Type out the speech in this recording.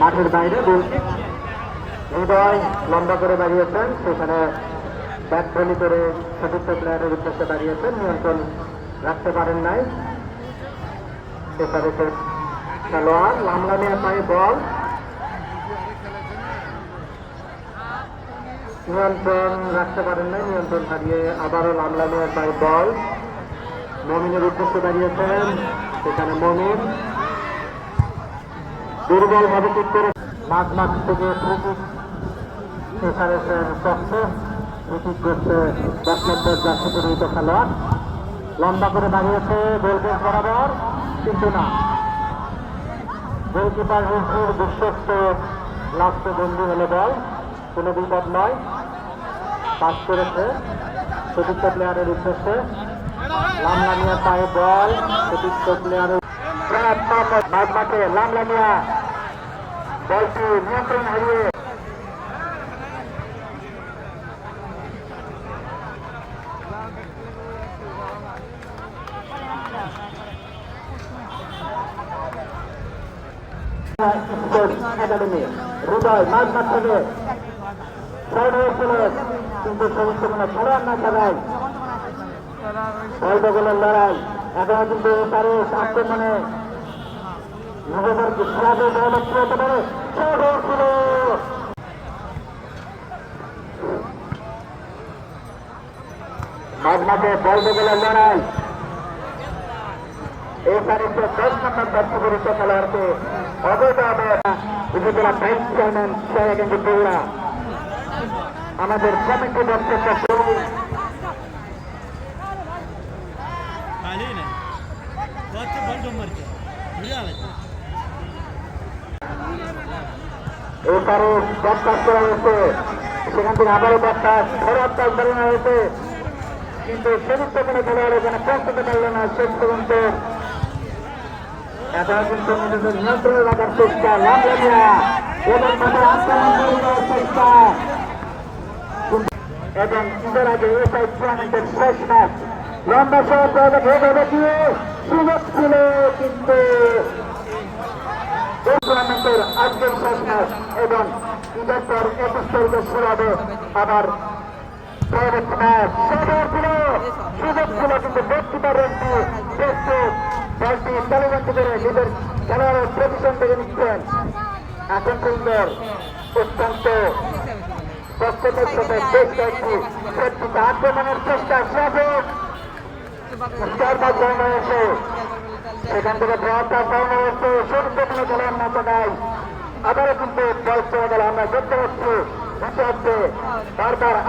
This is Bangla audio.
মাঠের বাইরে গোলকিক হৃদয় লম্বা করে দাঁড়িয়েছেন। সেখানে ব্যাট বলি করে চতুর্থ প্লেয়ারের উদ্দেশ্যে দাঁড়িয়েছেন। নিয়ন্ত্রণ রাখতে পারেন নাই। একাদেশের খেলোয়াড় লামলামিয়া পায়ে বল। নিয়ন্ত্রণ রাখতে পারেন নাই। নিয়ন্ত্রণ হারিয়ে আবারও লামলামিয়া পায়ে বল। মমিনের উদ্দেশ্যে দাঁড়িয়েছেন সেখানে মমিন। দুর্বল ভাবে ঠিক করে। মাঝ মাঠ থেকে লম্বা করে দাঁড়িয়েছে বরাবর কিন্তু না গোলকিপার বিশ্বস্ত লাস্টে বল, কোনো বিপদ নয়। পাস করেছে চতুর্থ প্লেয়ারের উদ্দেশ্যে। লামলামিয়া পায়ে বল, চতুর্থ প্লেয়ারের মাঠে লামলামিয়া। বলটি নিয়ন্ত্রণ হারিয়ে একাডেমি হৃদয় মাঝ মাঠ থেকে কিন্তু সমস্ত কোনো খেলোয়াড় না খেলায় বলদগুলোর লড়াই। এখনও কিন্তু তার আক্রমণে নিজেদেরকে সহজে দৌলত পেতে পারে মাঝমাঠে বল বদলের লড়াই। এই তারিখে দশ নম্বর দর্শকরিত খেলোয়াড়কে অবৈধ উপজেলা ভাইস চেয়ারম্যান সাহেব বগুড়া। আমাদের কমিটি দর্শকরা কর্মী Bate, bate, bate, bate. এবারে বদমাস করা হয়েছে। সেখান থেকে আবারও বদমাস বড় অত্যাস চালানো হয়েছে। কিন্তু সমস্ত কোনো খেলোয়াড় এখানে পৌঁছতে পারল না, শেষ পর্যন্ত এবার কিন্তু নিজেদের নিয়ন্ত্রণে রাখার চেষ্টা লাভ লাগিয়া এবং ঈদের আগে এসআই টুর্নামেন্টের শেষ ম্যাচ লম্বা সময় পরে ভেবে দিয়ে সুযোগ ছিল কিন্তু টুর্নামেন্টের আজকের শেষ ম্যাচ। এবং ঈদের একুশ তারিখে শুরু হবে আবার নিচ্ছেন। এখন সুন্দর, অত্যন্ত দক্ষতার সাথে চেষ্টা হয়েছে সেখান থেকে হয়েছে সত্য কোনো খেলার মতো নাই আবারও কিন্তু বল চলে আমরা দেখতে পাচ্ছি, বুঝতে বারবার